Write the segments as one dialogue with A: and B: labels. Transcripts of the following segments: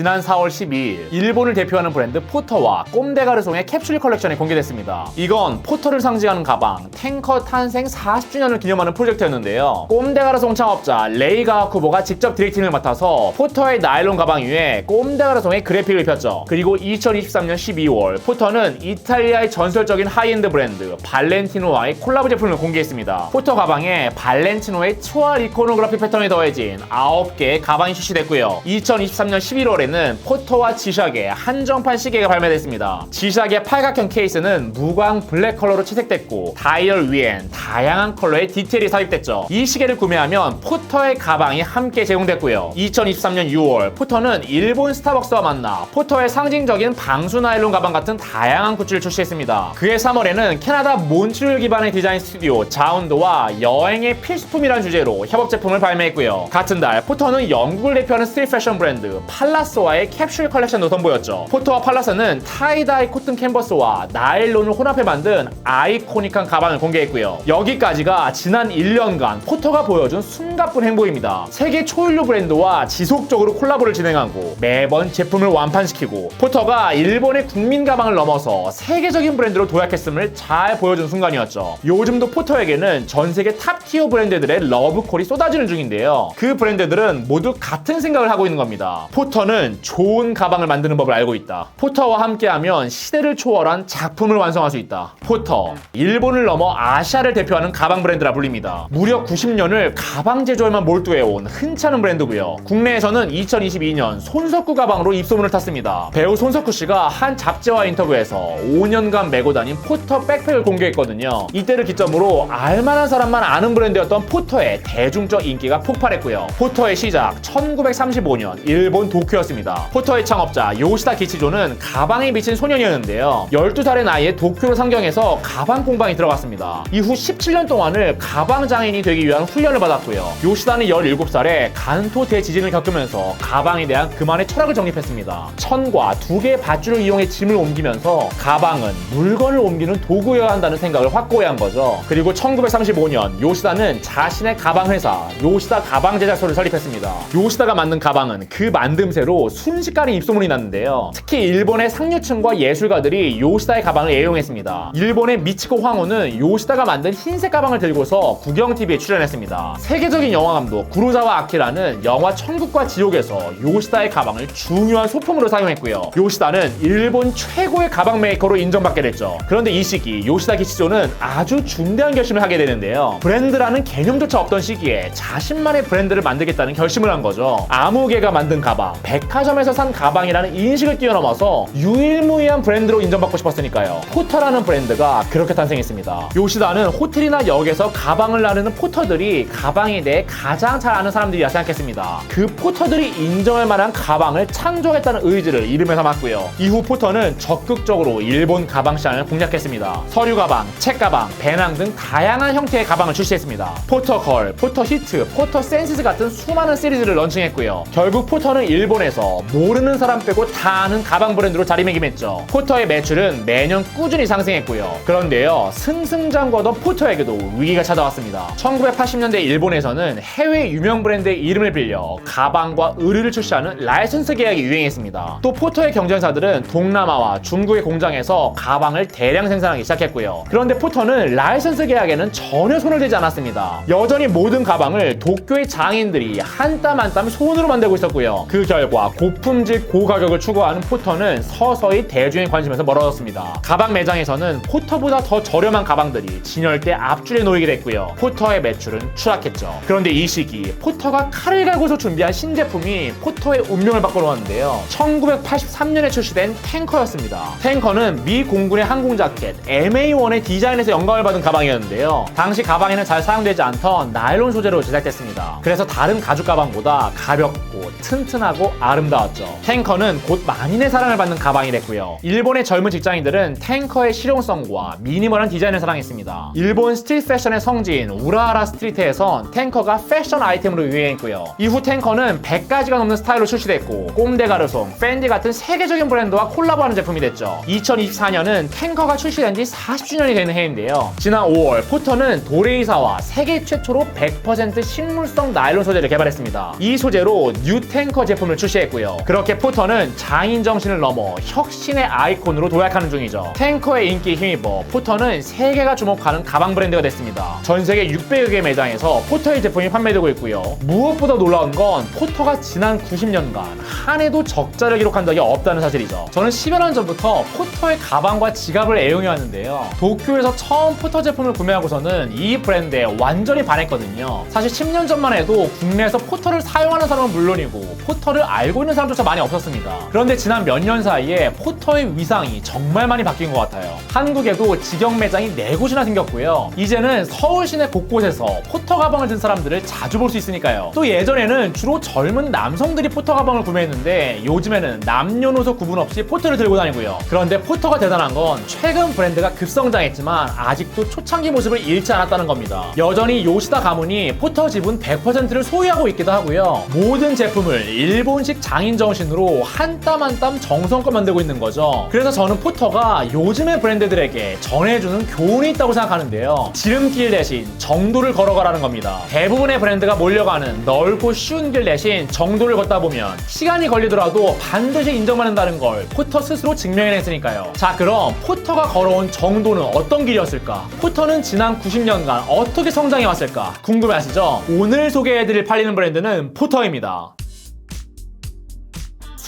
A: 지난 4월 12일 일본을 대표하는 브랜드 포터와 꼼데가르송의 캡슐 컬렉션이 공개됐습니다. 이건 포터를 상징하는 가방 탱커 탄생 40주년을 기념하는 프로젝트였는데요. 꼼데가르송 창업자 레이 가와쿠보가 직접 디렉팅을 맡아서 포터의 나일론 가방 위에 꼼데가르송의 그래픽을 폈죠. 그리고 2023년 12월 포터는 이탈리아의 전설적인 하이엔드 브랜드 발렌티노와의 콜라보 제품을 공개했습니다. 포터 가방에 발렌티노의 초알 이코노그래피 패턴이 더해진 9개의 가방이 출시됐고요. 2023년 11월에 는 포터와 지샥의 한정판 시계가 발매됐습니다. 지샥의 팔각형 케이스는 무광 블랙 컬러로 채색됐고 다이얼 위엔 다양한 컬러의 디테일이 삽입됐죠. 이 시계를 구매하면 포터의 가방이 함께 제공됐고요. 2023년 6월 포터는 일본 스타벅스와 만나 포터의 상징적인 방수 나일론 가방 같은 다양한 굿즈를 출시했습니다. 그해 3월에는 캐나다 몬트리올 기반의 디자인 스튜디오 자운드와 여행의 필수품이라는 주제로 협업 제품을 발매했고요. 같은 달 포터는 영국을 대표하는 스트릿 패션 브랜드 팔라스 와의 캡슐 컬렉션도 선보였죠. 포터와 팔라스는 타이다이 코튼 캔버스와 나일론을 혼합해 만든 아이코닉한 가방을 공개했고요. 여기까지가 지난 1년간 포터가 보여준 숨가쁜 행보입니다. 세계 초일류 브랜드와 지속적으로 콜라보를 진행하고 매번 제품을 완판시키고 포터가 일본의 국민 가방을 넘어서 세계적인 브랜드로 도약했음을 잘 보여준 순간이었죠. 요즘도 포터에게는 전 세계 탑 티어 브랜드들의 러브콜이 쏟아지는 중인데요. 그 브랜드들은 모두 같은 생각을 하고 있는 겁니다. 포터는 좋은 가방을 만드는 법을 알고 있다. 포터와 함께하면 시대를 초월한 작품을 완성할 수 있다. 포터, 일본을 넘어 아시아를 대표하는 가방 브랜드라 불립니다. 무려 90년을 가방 제조에만 몰두해온 흔찮은 브랜드고요. 국내에서는 2022년 손석구 가방으로 입소문을 탔습니다. 배우 손석구 씨가 한 잡지와 인터뷰에서 5년간 메고 다닌 포터 백팩을 공개했거든요. 이때를 기점으로 알만한 사람만 아는 브랜드였던 포터의 대중적 인기가 폭발했고요. 포터의 시작 1935년 일본 도쿄였습니다. 포터의 창업자 요시다 기치조는 가방에 미친 소년이었는데요. 12살의 나이에 도쿄로 상경해서 가방 공방에 들어갔습니다. 이후 17년 동안을 가방 장인이 되기 위한 훈련을 받았고요. 요시다는 17살에 간토 대지진을 겪으면서 가방에 대한 그만의 철학을 정립했습니다. 천과 두 개의 밧줄을 이용해 짐을 옮기면서 가방은 물건을 옮기는 도구여야 한다는 생각을 확고히 한 거죠. 그리고 1935년 요시다는 자신의 가방 회사 요시다 가방 제작소를 설립했습니다. 요시다가 만든 가방은 그 만듦새로 순식간에 입소문이 났는데요. 특히 일본의 상류층과 예술가들이 요시다의 가방을 애용했습니다. 일본의 미치코 황호는 요시다가 만든 흰색 가방을 들고서 구경 TV에 출연했습니다. 세계적인 영화 감독 구로자와 아키라는 영화 천국과 지옥에서 요시다의 가방을 중요한 소품으로 사용했고요. 요시다는 일본 최고의 가방 메이커로 인정받게 됐죠. 그런데 이 시기 요시다 기치조는 아주 중대한 결심을 하게 되는데요. 브랜드라는 개념조차 없던 시기에 자신만의 브랜드를 만들겠다는 결심을 한 거죠. 아무개가 만든 가방, 백화점에서 산 가방이라는 인식을 뛰어넘어서 유일무이한 브랜드로 인정받고 싶었으니까요. 포터라는 브랜드가 그렇게 탄생했습니다. 요시다는 호텔이나 역에서 가방을 나르는 포터들이 가방에 대해 가장 잘 아는 사람들이라 생각했습니다. 그 포터들이 인정할 만한 가방을 창조하겠다는 의지를 이름에 삼았고요. 이후 포터는 적극적으로 일본 가방 시장을 공략했습니다. 서류 가방, 책 가방, 배낭 등 다양한 형태의 가방을 출시했습니다. 포터 걸, 포터 히트, 포터 센시스 같은 수많은 시리즈를 런칭했고요. 결국 포터는 일본에서 모르는 사람 빼고 다 아는 가방 브랜드로 자리매김했죠. 포터의 매출은 매년 꾸준히 상승했고요. 그런데요, 승승장구하던 포터에게도 위기가 찾아왔습니다. 1980년대 일본에서는 해외 유명 브랜드의 이름을 빌려 가방과 의류를 출시하는 라이선스 계약이 유행했습니다. 또 포터의 경쟁사들은 동남아와 중국의 공장에서 가방을 대량 생산하기 시작했고요. 그런데 포터는 라이선스 계약에는 전혀 손을 대지 않았습니다. 여전히 모든 가방을 도쿄의 장인들이 한 땀 한땀 손으로 만들고 있었고요. 그 결과 고품질 고가격을 추구하는 포터는 서서히 대중의 관심에서 멀어졌습니다. 가방 매장에서는 포터보다 더 저렴한 가방들이 진열대 앞줄에 놓이게 됐고요. 포터의 매출은 추락했죠. 그런데 이 시기 포터가 칼을 갈고서 준비한 신제품이 포터의 운명을 바꿔놓았는데요. 1983년에 출시된 탱커였습니다. 탱커는 미 공군의 항공 자켓 MA1의 디자인에서 영감을 받은 가방이었는데요. 당시 가방에는 잘 사용되지 않던 나일론 소재로 제작됐습니다. 그래서 다른 가죽 가방보다 가볍고 튼튼하고 아름 다웠죠. 탱커는 곧 만인의 사랑을 받는 가방이 됐고요. 일본의 젊은 직장인들은 탱커의 실용성과 미니멀한 디자인을 사랑했습니다. 일본 스트리트 패션의 성지인 우라하라 스트리트에선 탱커가 패션 아이템으로 유행했고요. 이후 탱커는 100가지가 넘는 스타일로 출시됐고 꼼데 가르송, 팬디 같은 세계적인 브랜드와 콜라보하는 제품이 됐죠. 2024년은 탱커가 출시된 지 40주년이 되는 해인데요. 지난 5월 포터는 도레이사와 세계 최초로 100% 식물성 나일론 소재를 개발했습니다. 이 소재로 뉴 탱커 제품을 출시했고 했고요. 그렇게 포터는 장인 정신을 넘어 혁신의 아이콘으로 도약하는 중이죠. 탱커의 인기에 힘입어 포터는 세계가 주목하는 가방 브랜드가 됐습니다. 전 세계 600여 개 매장에서 포터의 제품이 판매되고 있고요. 무엇보다 놀라운 건 포터가 지난 90년간 한 해도 적자를 기록한 적이 없다는 사실이죠. 저는 10여 년 전부터 포터의 가방과 지갑을 애용해 왔는데요. 도쿄에서 처음 포터 제품을 구매하고서는 이 브랜드에 완전히 반했거든요. 사실 10년 전만 해도 국내에서 포터를 사용하는 사람은 물론이고 포터를 알고 있는 사람조차 많이 없었습니다. 그런데 지난 몇 년 사이에 포터의 위상이 정말 많이 바뀐 것 같아요. 한국에도 직영 매장이 4곳이나 생겼고요. 이제는 서울 시내 곳곳에서 포터 가방을 든 사람들을 자주 볼 수 있으니까요. 또 예전에는 주로 젊은 남성들이 포터 가방을 구매했는데 요즘에는 남녀노소 구분 없이 포터를 들고 다니고요. 그런데 포터가 대단한 건 최근 브랜드가 급성장했지만 아직도 초창기 모습을 잃지 않았다는 겁니다. 여전히 요시다 가문이 포터 지분 100%를 소유하고 있기도 하고요. 모든 제품을 일본식 장인 정신으로 한 땀 한 땀 정성껏 만들고 있는 거죠. 그래서 저는 포터가 요즘의 브랜드들에게 전해주는 교훈이 있다고 생각하는데요. 지름길 대신 정도를 걸어가라는 겁니다. 대부분의 브랜드가 몰려가는 넓고 쉬운 길 대신 정도를 걷다 보면 시간이 걸리더라도 반드시 인정받는다는 걸 포터 스스로 증명해냈으니까요. 자, 그럼 포터가 걸어온 정도는 어떤 길이었을까? 포터는 지난 90년간 어떻게 성장해왔을까? 궁금해하시죠? 오늘 소개해드릴 팔리는 브랜드는 포터입니다.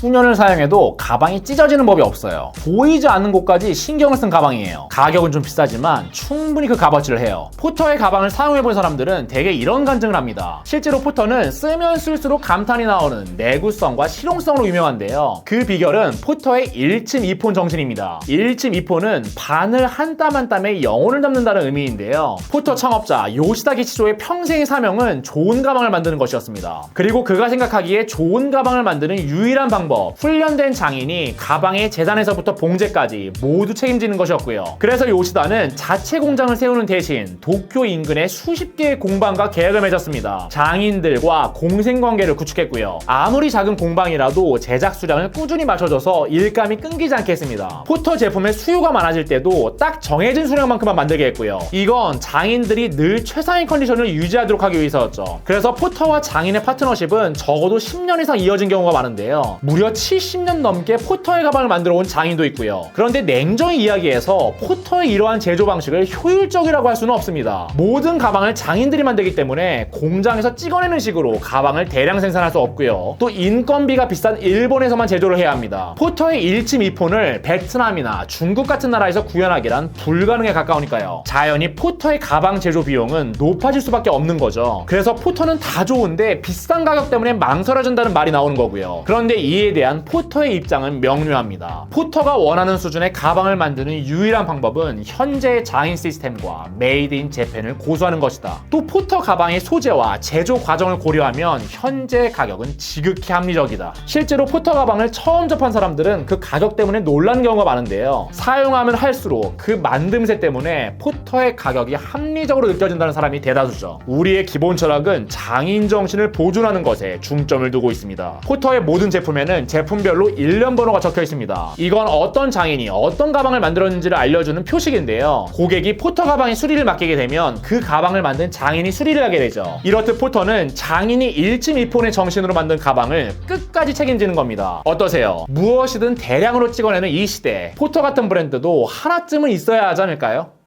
A: 수년을 사용해도 가방이 찢어지는 법이 없어요. 보이지 않는 곳까지 신경을 쓴 가방이에요. 가격은 좀 비싸지만 충분히 그 값어치를 해요. 포터의 가방을 사용해본 사람들은 대개 이런 간증을 합니다. 실제로 포터는 쓰면 쓸수록 감탄이 나오는 내구성과 실용성으로 유명한데요. 그 비결은 포터의 일침 이폰 정신입니다. 일침 이폰은 바늘 한땀 한 땀에 영혼을 담는다는 의미인데요. 포터 창업자 요시다 기치조의 평생의 사명은 좋은 가방을 만드는 것이었습니다. 그리고 그가 생각하기에 좋은 가방을 만드는 유일한 방법 훈련된 장인이 가방의 재단에서부터 봉제까지 모두 책임지는 것이었고요. 그래서 요시다는 자체 공장을 세우는 대신 도쿄 인근에 수십 개의 공방과 계약을 맺었습니다. 장인들과 공생 관계를 구축했고요. 아무리 작은 공방이라도 제작 수량을 꾸준히 맞춰줘서 일감이 끊기지 않게 했습니다. 포터 제품의 수요가 많아질 때도 딱 정해진 수량만큼만 만들게 했고요. 이건 장인들이 늘 최상의 컨디션을 유지하도록 하기 위해서였죠. 그래서 포터와 장인의 파트너십은 적어도 10년 이상 이어진 경우가 많은데요. 무려 70년 넘게 포터의 가방을 만들어 온 장인도 있고요. 그런데 냉정히 이야기해서 포터의 이러한 제조 방식을 효율적이라고 할 수는 없습니다. 모든 가방을 장인들이 만들기 때문에 공장에서 찍어내는 식으로 가방을 대량 생산할 수 없고요. 또 인건비가 비싼 일본에서만 제조를 해야 합니다. 포터의 일침 이폰을 베트남이나 중국 같은 나라에서 구현하기란 불가능에 가까우니까요. 자연히 포터의 가방 제조 비용은 높아질 수밖에 없는 거죠. 그래서 포터는 다 좋은데 비싼 가격 때문에 망설여진다는 말이 나오는 거고요. 그런데 이에 대한 포터의 입장은 명료합니다. 포터가 원하는 수준의 가방을 만드는 유일한 방법은 현재의 장인 시스템과 메이드 인 재팬을 고수하는 것이다. 또 포터 가방의 소재와 제조 과정을 고려하면 현재 가격은 지극히 합리적이다. 실제로 포터 가방을 처음 접한 사람들은 그 가격 때문에 놀란 경우가 많은데요. 사용하면 할수록 그 만듦새 때문에 포터의 가격이 합리적으로 느껴진다는 사람이 대다수죠. 우리의 기본 철학은 장인 정신을 보존하는 것에 중점을 두고 있습니다. 포터의 모든 제품에는 제품별로 일련 번호가 적혀 있습니다. 이건 어떤 장인이 어떤 가방을 만들었는지를 알려주는 표식인데요. 고객이 포터 가방의 수리를 맡기게 되면 그 가방을 만든 장인이 수리를 하게 되죠. 이렇듯 포터는 장인이 일침이폰의 정신으로 만든 가방을 끝까지 책임지는 겁니다. 어떠세요? 무엇이든 대량으로 찍어내는 이 시대, 포터 같은 브랜드도 하나쯤은 있어야 하지 않을까요?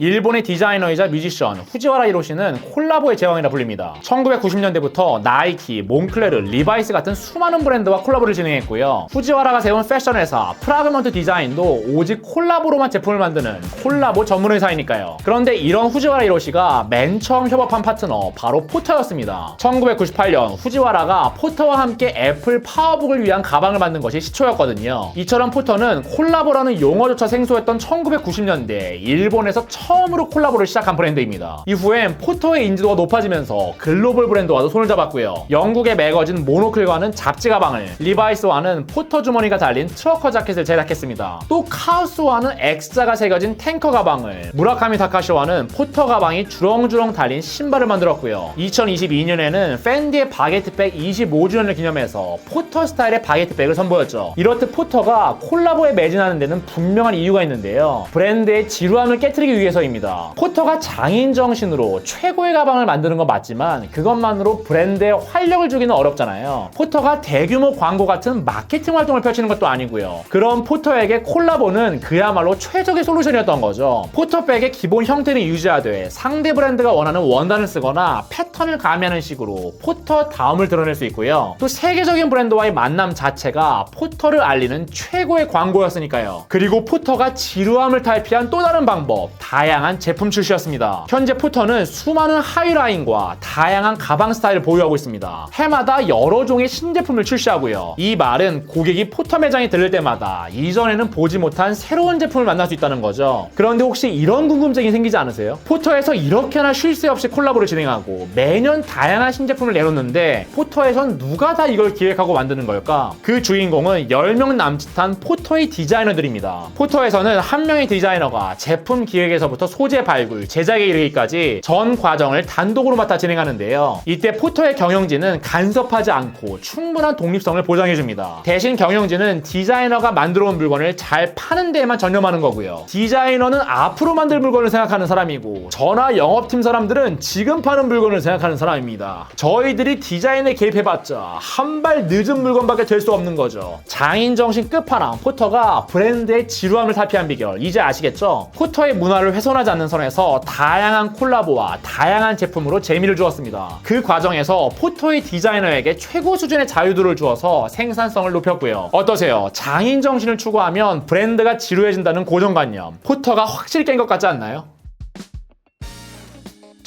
A: 일본의 디자이너이자 뮤지션 후지와라 히로시는 콜라보의 제왕이라 불립니다. 1990년대부터 나이키, 몽클레르, 리바이스 같은 수많은 브랜드와 콜라보를 진행했고요. 후지와라가 세운 패션 회사 프라그먼트 디자인도 오직 콜라보로만 제품을 만드는 콜라보 전문 회사이니까요. 그런데 이런 후지와라 히로시가 맨 처음 협업한 파트너 바로 포터였습니다. 1998년 후지와라가 포터와 함께 애플 파워북을 위한 가방을 만든 것이 시초였거든요. 이처럼 포터는 콜라보라는 용어조차 생소했던 1990년대 일본에서 처음 으로 콜라보를 시작한 브랜드입니다. 이후엔 포터의 인지도가 높아지면서 글로벌 브랜드와도 손을 잡았고요. 영국의 매거진 모노클과는 잡지 가방을, 리바이스와는 포터 주머니가 달린 트러커 자켓을 제작했습니다. 또 카우스와는 X자가 새겨진 탱커 가방을, 무라카미 다카시와는 포터 가방이 주렁주렁 달린 신발을 만들었고요. 2022년에는 팬디의 바게트백 25주년을 기념해서 포터 스타일의 바게트백을 선보였죠. 이렇듯 포터가 콜라보에 매진하는 데는 분명한 이유가 있는데요. 브랜드의 지루함을 깨뜨리기 위해서 근처입니다. 포터가 장인 정신으로 최고의 가방을 만드는 건 맞지만 그것만으로 브랜드에 활력을 주기는 어렵잖아요. 포터가 대규모 광고 같은 마케팅 활동을 펼치는 것도 아니고요. 그런 포터에게 콜라보는 그야말로 최적의 솔루션이었던 거죠. 포터백의 기본 형태는 유지하되 상대 브랜드가 원하는 원단을 쓰거나 패턴을 가미하는 식으로 포터 다음을 드러낼 수 있고요. 또 세계적인 브랜드와의 만남 자체가 포터를 알리는 최고의 광고였으니까요. 그리고 포터가 지루함을 탈피한 또 다른 방법, 다양한 제품 출시였습니다. 현재 포터는 수많은 하이라인과 다양한 가방 스타일을 보유하고 있습니다. 해마다 여러 종의 신제품을 출시하고요. 이 말은 고객이 포터 매장에 들릴 때마다 이전에는 보지 못한 새로운 제품을 만날 수 있다는 거죠. 그런데 혹시 이런 궁금증이 생기지 않으세요? 포터에서 이렇게나 쉴 새 없이 콜라보를 진행하고 매년 다양한 신제품을 내놓는데 포터에선 누가 다 이걸 기획하고 만드는 걸까? 그 주인공은 10명 남짓한 포터의 디자이너들입니다. 포터에서는 한 명의 디자이너가 제품 기획에서부터 소재 발굴, 제작에 이르기까지 전 과정을 단독으로 맡아 진행하는데요. 이때 포터의 경영진은 간섭하지 않고 충분한 독립성을 보장해줍니다. 대신 경영진은 디자이너가 만들어 온 물건을 잘 파는 데에만 전념하는 거고요. 디자이너는 앞으로 만들 물건을 생각하는 사람이고 전화 영업팀 사람들은 지금 파는 물건을 생각하는 사람입니다. 저희들이 디자인에 개입해봤자 한 발 늦은 물건밖에 될 수 없는 거죠. 장인 정신 끝판왕 포터가 브랜드의 지루함을 탈피한 비결 이제 아시겠죠? 포터의 문화를 훼손하지 않는 선에서 다양한 콜라보와 다양한 제품으로 재미를 주었습니다. 그 과정에서 포터의 디자이너에게 최고 수준의 자유도를 주어서 생산성을 높였고요. 어떠세요? 장인 정신을 추구하면 브랜드가 지루해진다는 고정관념. 포터가 확실히 깬 것 같지 않나요?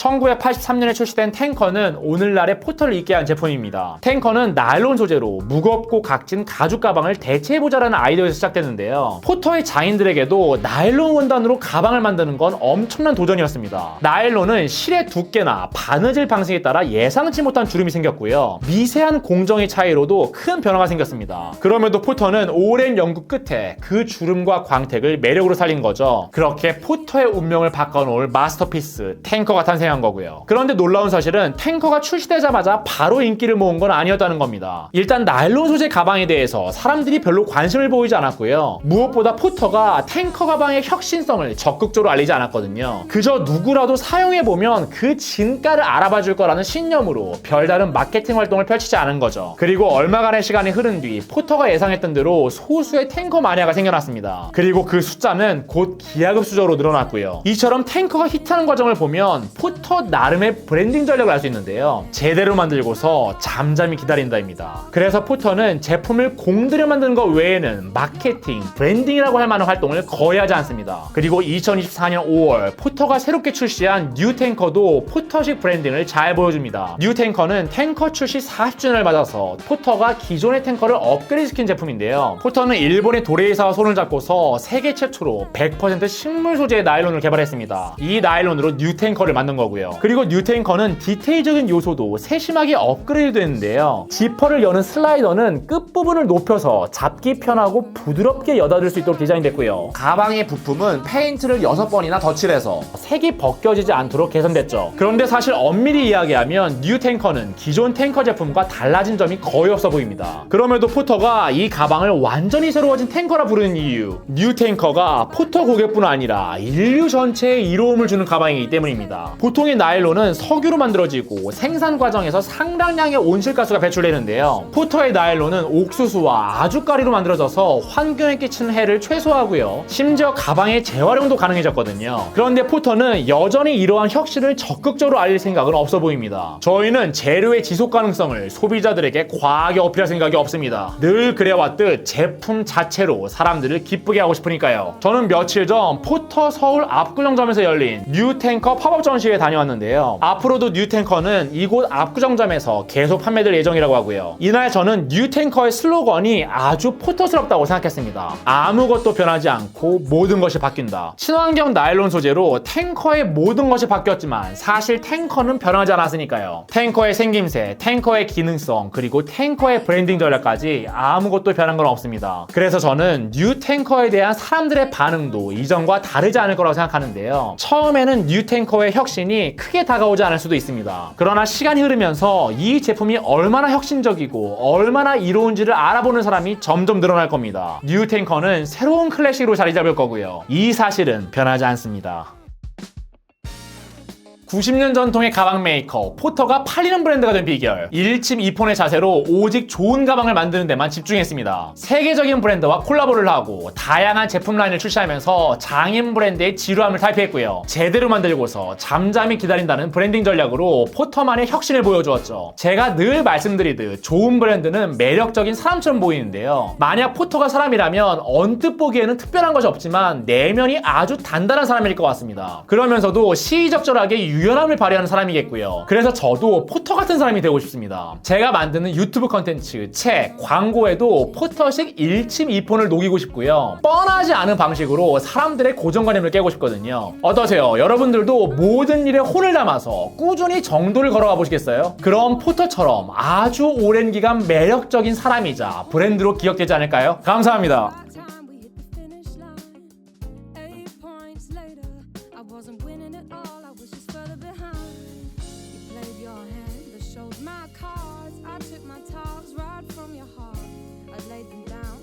A: 1983년에 출시된 탱커는 오늘날의 포터를 입게 한 제품입니다. 탱커는 나일론 소재로 무겁고 각진 가죽 가방을 대체해보자라는 아이디어에서 시작됐는데요. 포터의 장인들에게도 나일론 원단으로 가방을 만드는 건 엄청난 도전이었습니다. 나일론은 실의 두께나 바느질 방식에 따라 예상치 못한 주름이 생겼고요. 미세한 공정의 차이로도 큰 변화가 생겼습니다. 그럼에도 포터는 오랜 연구 끝에 그 주름과 광택을 매력으로 살린 거죠. 그렇게 포터의 운명을 바꿔놓을 마스터피스 탱커가 탄생 한 거고요. 그런데 놀라운 사실은 탱커가 출시되자마자 바로 인기를 모은 건 아니었다는 겁니다. 일단 나일론 소재 가방에 대해서 사람들이 별로 관심을 보이지 않았고요. 무엇보다 포터가 탱커 가방의 혁신성을 적극적으로 알리지 않았거든요. 그저 누구라도 사용해보면 그 진가를 알아봐 줄 거라는 신념으로 별다른 마케팅 활동을 펼치지 않은 거죠. 그리고 얼마간의 시간이 흐른 뒤 포터가 예상했던 대로 소수의 탱커 마니아가 생겨났습니다. 그리고 그 숫자는 곧 기하급수적으로 늘어났고요. 이처럼 탱커가 히트하는 과정을 보면 포터 나름의 브랜딩 전략을 알수 있는데요. 제대로 만들고서 잠잠히 기다린다입니다. 그래서 포터는 제품을 공들여 만드는 것 외에는 마케팅, 브랜딩이라고 할 만한 활동을 거의 하지 않습니다. 그리고 2024년 5월 포터가 새롭게 출시한 뉴 탱커도 포터식 브랜딩을 잘 보여줍니다. 뉴 탱커는 탱커 출시 40주년을 맞아서 포터가 기존의 탱커를 업그레이드 시킨 제품인데요. 포터는 일본의 도레이사와 손을 잡고서 세계 최초로 100% 식물 소재의 나일론을 개발했습니다. 이 나일론으로 뉴 탱커를 만든 거고요. 그리고 뉴 탱커는 디테일적인 요소도 세심하게 업그레이드 됐는데요. 지퍼를 여는 슬라이더는 끝부분을 높여서 잡기 편하고 부드럽게 여닫을 수 있도록 디자인됐고요. 가방의 부품은 페인트를 6번이나 덧칠해서 색이 벗겨지지 않도록 개선됐죠. 그런데 사실 엄밀히 이야기하면 뉴 탱커는 기존 탱커 제품과 달라진 점이 거의 없어 보입니다. 그럼에도 포터가 이 가방을 완전히 새로워진 탱커라 부르는 이유 뉴 탱커가 포터 고객뿐 아니라 인류 전체에 이로움을 주는 가방이기 때문입니다. 보통의 나일론은 석유로 만들어지고 생산 과정에서 상당량의 온실가스가 배출되는데요. 포터의 나일론은 옥수수와 아주가리로 만들어져서 환경에 끼치는 해를 최소화하고요. 심지어 가방의 재활용도 가능해졌거든요. 그런데 포터는 여전히 이러한 혁신을 적극적으로 알릴 생각은 없어 보입니다. 저희는 재료의 지속 가능성을 소비자들에게 과하게 어필할 생각이 없습니다. 늘 그래왔듯 제품 자체로 사람들을 기쁘게 하고 싶으니까요. 저는 며칠 전 포터 서울 압구정점에서 열린 뉴 탱커 팝업 전시회에 다녀왔는데요. 앞으로도 뉴탱커는 이곳 압구정점에서 계속 판매될 예정이라고 하고요. 이날 저는 뉴탱커의 슬로건이 아주 포터스럽다고 생각했습니다. 아무것도 변하지 않고 모든 것이 바뀐다. 친환경 나일론 소재로 탱커의 모든 것이 바뀌었지만 사실 탱커는 변하지 않았으니까요. 탱커의 생김새, 탱커의 기능성, 그리고 탱커의 브랜딩 전략까지 아무것도 변한 건 없습니다. 그래서 저는 뉴 탱커에 대한 사람들의 반응도 이전과 다르지 않을 거라고 생각하는데요. 처음에는 뉴 탱커의 혁신이 크게 다가오지 않을 수도 있습니다. 그러나 시간이 흐르면서 이 제품이 얼마나 혁신적이고 얼마나 이로운지를 알아보는 사람이 점점 늘어날 겁니다. 뉴 탱커는 새로운 클래식으로 자리 잡을 거고요. 이 사실은 변하지 않습니다. 90년 전통의 가방 메이커 포터가 팔리는 브랜드가 된 비결. 1침 2폰의 자세로 오직 좋은 가방을 만드는 데만 집중했습니다. 세계적인 브랜드와 콜라보를 하고 다양한 제품 라인을 출시하면서 장인 브랜드의 지루함을 탈피했고요. 제대로 만들고서 잠잠히 기다린다는 브랜딩 전략으로 포터만의 혁신을 보여주었죠. 제가 늘 말씀드리듯 좋은 브랜드는 매력적인 사람처럼 보이는데요. 만약 포터가 사람이라면 언뜻 보기에는 특별한 것이 없지만 내면이 아주 단단한 사람일 것 같습니다. 그러면서도 시의적절하게 유 유연함을 발휘하는 사람이겠고요. 그래서 저도 포터 같은 사람이 되고 싶습니다. 제가 만드는 유튜브 컨텐츠, 책, 광고에도 포터식 일침이폰을 녹이고 싶고요. 뻔하지 않은 방식으로 사람들의 고정관념을 깨고 싶거든요. 어떠세요? 여러분들도 모든 일에 혼을 담아서 꾸준히 정도를 걸어가 보시겠어요? 그럼 포터처럼 아주 오랜 기간 매력적인 사람이자 브랜드로 기억되지 않을까요? 감사합니다.
B: Eight points later. wasn't winning at all, I was just further behind. You played your hand, but showed my cards. I took my talks right from your heart. I laid them down